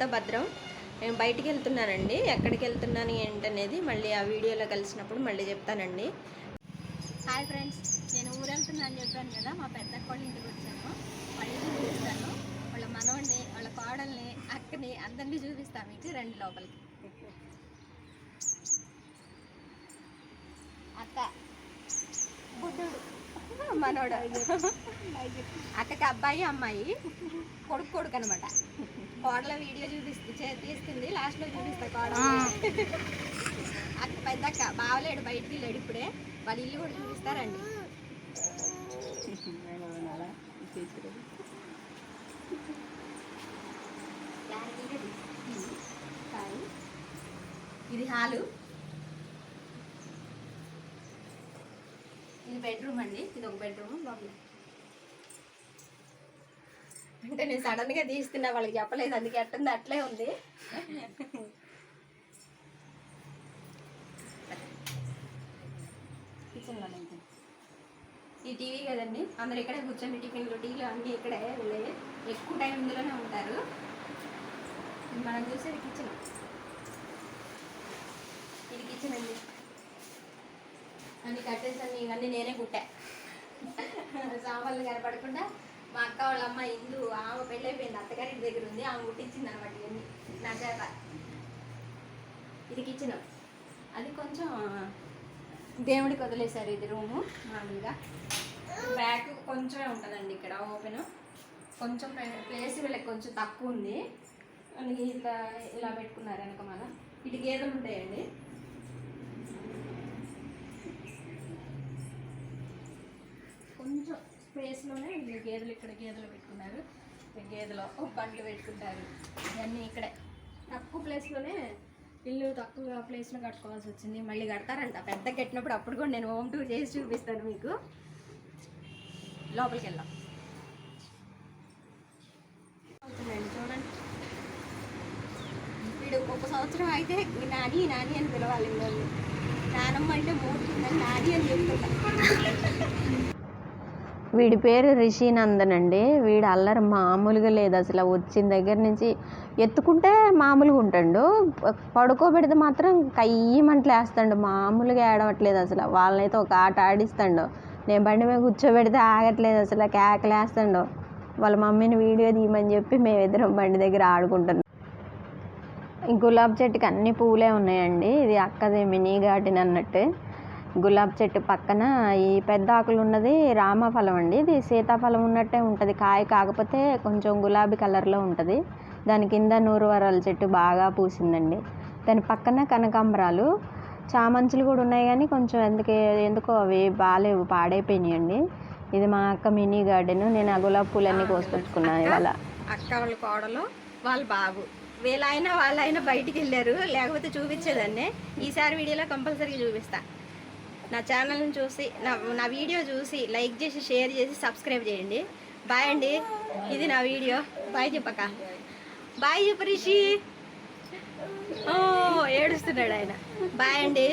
సుజాత భద్రం. నేను బయటికి వెళ్తున్నానండి. ఎక్కడికి వెళ్తున్నాను ఏంటనేది మళ్ళీ ఆ వీడియోలో కలిసినప్పుడు మళ్ళీ చెప్తానండి. హాయ్ ఫ్రెండ్స్ నేను ఊరు వెళ్తున్నాను అని చెప్పాను కదా మా పెద్ద వాళ్ళ ఇంటికి వచ్చాను ఇంటికి చూపిస్తాను. వాళ్ళ మనవడిని వాళ్ళ కోడల్ని అక్కని అందరినీ చూపిస్తాను మీకు రండి లోపలికి. అక్క. బుడ్డుడు మనోడు అక్కకి అబ్బాయి అమ్మాయి కొడుకు కొడుకు అనమాట. కోడల వీడియో చూపిస్తు చే- తీస్తుంది. లాస్ట్లో చూపిస్తా కోడల. అక్క పెద్ద అక్క బావలేడు బయటికి వెళ్ళాడు ఇప్పుడే. వాళ్ళ ఇల్లు కూడా చూపిస్తారండి. ఇది హాలు. ఇది బెడ్రూమ్ అండి. ఇది ఒక బెడ్రూమ్ లోపల. అంటే నేను సడన్గా తీస్తున్నా వాళ్ళకి చెప్పలేదు. అందుకే ఎట్టుంది అట్లే ఉంది. కిచెన్లోనే ఉంది. ఈ టీవీ కదండి? అందరు ఇక్కడే కూర్చొని టిఫిన్లు టీవీలు అన్నీ ఇక్కడే వెళ్ళేవి ఎక్కువ టైం ఇందులోనే ఉంటారు. మనం చూసేది కిచెన్ ఇది కిచెన్ అండి. అన్ని కట్టేసి అన్ని ఇవన్నీ నేనే కుట్టా. సామాన్లు కనపడకుండా మా అక్క వాళ్ళ అమ్మ ఇల్లు ఆమె పెళ్ళైపోయింది అత్తగారి ఇంటి దగ్గర ఉంది ఆమె కుట్టించింది అనమాట ఇవన్నీ నా చేత ఇది కిచెన్ అది కొంచెం దేవుడికి వదిలేశారు ఇది రూము మామూలుగా. బ్యాక్ కొంచెమే ఉంటుందండి ఇక్కడ ఓపెన్. కొంచెం ప్లేస్ వీళ్ళకి కొంచెం తక్కువ ఉంది. ఇట్లా ఇలా పెట్టుకున్నారు వెనక మన ఇటు గేదెలు ఉంటాయండి. కొంచెం ప్లేస్లోనే వీళ్ళు గేదెలు ఇక్కడ గేదెలు పెట్టుకున్నారు. గేదెలు గేదెలో బండ్లు పెట్టుకుంటారు. ఇవన్నీ ఇక్కడే. తక్కువ ప్లేస్లోనే ఇల్లు తక్కువ ప్లేస్లో కట్టుకోవాల్సి వచ్చింది. మళ్ళీ కడతారంట. పెద్ద కట్టినప్పుడు అప్పుడు కూడా నేను హోమ్ టూర్ చేసి చూపిస్తాను మీకు. లోపలికి వెళ్దాం. అవుతుందండి చూడండి. వీడు ఒక సంవత్సరం అయితే నాని నాని అని పిలవాలి వాళ్ళు నానమ్మ అంటే మూడు నాని అని చెప్తున్నా వీడి పేరు రిషినందన్ అండి. వీడు అల్లరి మామూలుగా లేదు. అసలు వచ్చిన దగ్గర నుంచి ఎత్తుకుంటే మామూలుగా ఉంటాడు. పడుకోబెడితే మాత్రం కయ్యమంటలు వేస్తాడు. మామూలుగా ఏడవట్లేదు అసలు. వాళ్ళనైతే ఒక ఆట ఆడిస్తాడు. నేను బండి మీద కూర్చోబెడితే ఆగట్లేదు అసలు. కేకలేస్తాడు వాళ్ళ మమ్మీని వీడియో తీయమని చెప్పి మేమిద్దరం బండి దగ్గర ఆడుకుంటున్నాం. గులాబ్ చెట్టుకి అన్ని పూలే ఉన్నాయండి. ఇది అక్కది మినీ గార్డెన్ అన్నట్టు. గులాబ్ చెట్టు పక్కన ఈ పెద్ద ఆకులు ఉన్నది రామఫలం అండి. ఇది సీతాఫలం ఉన్నట్టే ఉంటుంది. కాయ కాకపోతే కొంచెం గులాబీ కలర్లో ఉంటుంది. దాని కింద నూరు వరాల చెట్టు బాగా పూసిందండి. దాని పక్కన కనకాంబరాలు చామంతులు కూడా ఉన్నాయి కానీ కొంచెం ఎందుకు ఎందుకో అవి బాగాలేవు పాడైపోయినాయండి ఇది మా అక్క మినీ గార్డెన్. నేను ఆ గులాబీ పూలన్నీ కోసుకొచ్చుకున్నాను ఇవాళ. అక్క వాళ్ళ కోడలు వాళ్ళ బాబు. వీళ్ళైనా వాళ్ళైనా బయటికి వెళ్ళారు. లేకపోతే చూపించేదాన్ని. ఈసారి వీడియోలో కంపల్సరీగా చూపిస్తా. నా ఛానల్ని చూసి నా నా వీడియో చూసి లైక్ చేసి షేర్ చేసి సబ్స్క్రైబ్ చేయండి. బాయ్ అండి. ఇది నా వీడియో బాయ్ చెప్పక. బాయ్ చెప్ప రిషి. ఓ ఏడుస్తున్నాడు ఆయన. బాయ్ అండి.